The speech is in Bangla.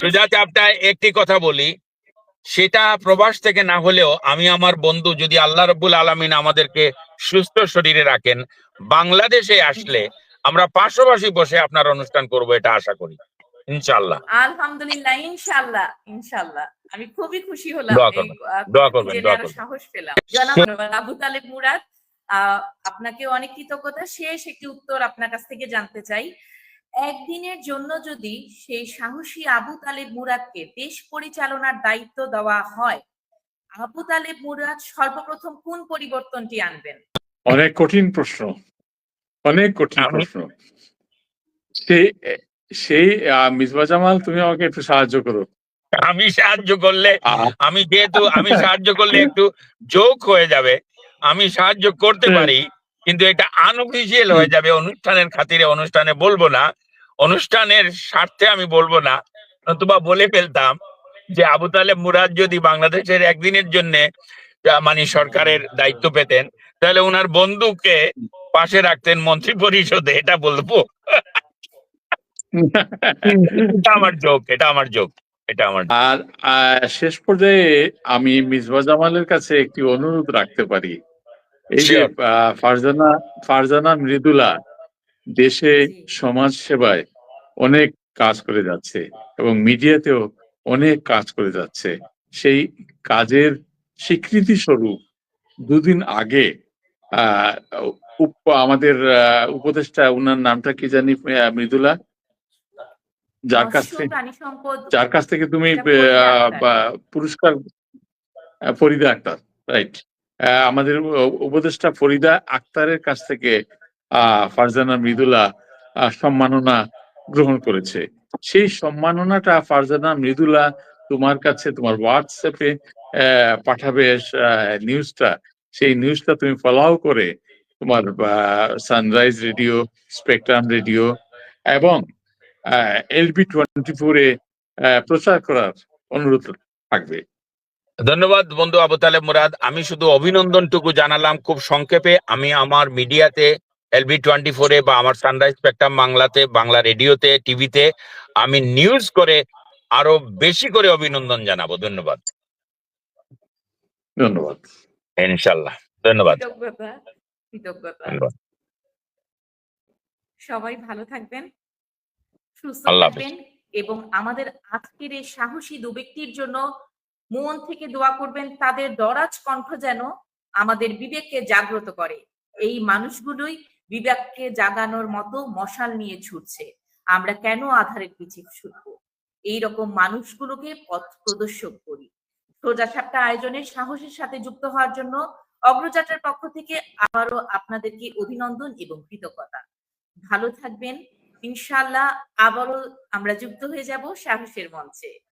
সোজা চাপটায় একটি কথা বলি। সেটা প্রবাস থেকে না হলেও আমি আমার বন্ধু যদি আল্লাহ রব্বুল আলমিন আমাদেরকে সুস্থ শরীরে রাখেন বাংলাদেশে আসলে আমরা পাশাপাশি বসে আপনার অনুষ্ঠান করব এটা আশা করি। ইনশাল্লাহ আলহামদুলিল্লাহ ইনশাআল্লাহ ইনশাআল্লাহ। আমি খুবই খুশি হলাম দোয়া করবেন, দোয়া করবেন, দোয়া করবেন। সাহস পেলাম। জনাব আবু তালেব মুরাদ আপনাকে অনেক কৃতজ্ঞতা। শেষ একটি উত্তর আপনার কাছ থেকে জানতে চাই। একদিনের জন্য যদি সেই সাহসী আবু তালেব মুরাদকে দেশ পরিচালনার দায়িত্ব দেওয়া হয় আবু তালেব মুরাদ সর্বপ্রথম কোন পরিবর্তনটি আনবেন? অনেক কঠিন প্রশ্ন। অনেক কঠিন প্রশ্ন। সেই সেই আহ, মিসবা জামাল তুমি আমাকে একটু সাহায্য করো। আমি সাহায্য করলে আমি যেহেতু আমি সাহায্য করলে একটু যোগ হয়ে যাবে আমি সাহায্য করতে পারি কিন্তু এটা আনঅফিসিয়াল হয়ে যাবে অনুষ্ঠানের খাতিরে অনুষ্ঠানে বলব না। অনুষ্ঠানের স্বার্থে আমি বলব না নতুবা বলে ফেলতাম যে আবু তালেব মুরাদ যদি বাংলাদেশের একদিনের জন্য মানে সরকারের দায়িত্ব পেতেন তাহলে ওনার বন্ধুকে পাশে রাখতেন মন্ত্রী পরিষদে এটা বলব। এটা আমার যোগ এটা আমার যোগ এটা আমার আর শেষ পর্যায়ে আমি মিসবা জামালের কাছে একটি অনুরোধ রাখতে পারি। এই যে ফারজানা ফারজানা মৃদুলা দেশে সমাজ সেবায় অনেক কাজ করে যাচ্ছে এবং মিডিয়াতেও অনেক কাজ করে যাচ্ছে। সেই কাজের স্বীকৃতি স্বরূপ দুদিন আগে আমাদের উপদেষ্টা ওনার নামটা কি জানি মৃদুলা? যার কাছ থেকে যার কাছ থেকে তুমি পুরস্কার ফরিদা আক্তার রাইট। আমাদের উপদেষ্টা ফরিদা আক্তারের কাছ থেকে আহ, ফারজানা মৃদুলা সম্মাননা গ্রহণ করেছে। সেই সম্মাননাটা ফারজানা মৃদুলা তোমার কাছে তোমার হোয়াটসঅ্যাপে পাঠাবে নিউজটা সেই নিউজটা তুমি ফলো করে তোমার সানরাইজ রেডিও স্পেকট্রাম রেডিও এবং এলবি টোয়েন্টি ফোরে প্রচার করার অনুরোধ থাকবে। ধন্যবাদ বন্ধু আবু তালেব মুরাদ। আমি শুধু অভিনন্দনটুকু জানালাম। খুব সংক্ষেপে আমি আমার মিডিয়াতে এলবি টোয়েন্টি ফোরে বা আমার সানরাইজ স্পেকট্রাম বাংলাতে বাংলা রেডিওতে টিভিতে আমি নিউজ করে আরও বেশি করে অভিনন্দন জানাব। ধন্যবাদ। ধন্যবাদ। ইনশাল্লাহ ধন্যবাদ। সবাই ভালো থাকবেন সুস্থ থাকবেন এবং আমাদের আজকের এই সাহসী দু ব্যক্তির জন্য মন থেকে দোয়া করবেন তাদের দরাজ কণ্ঠ যেন আমাদের বিবেককে জাগ্রত করে। এই মানুষগুলোই বিবেককে জাগানোর মতো মশাল নিয়ে ছুটছে। আমরা কেন আধারের পিছিয়ে ছুটবো? এইরকম মানুষগুলোকে পথ প্রদর্শক করি। সোজা আয়োজনের সাহসের সাথে যুক্ত হওয়ার জন্য অগ্রযাত্রার পক্ষ থেকে আবারও আপনাদেরকে অভিনন্দন এবং কৃতজ্ঞতা। ভালো থাকবেন। ইনশাল্লাহ আবারও আমরা যুক্ত হয়ে যাব সাহসের মঞ্চে।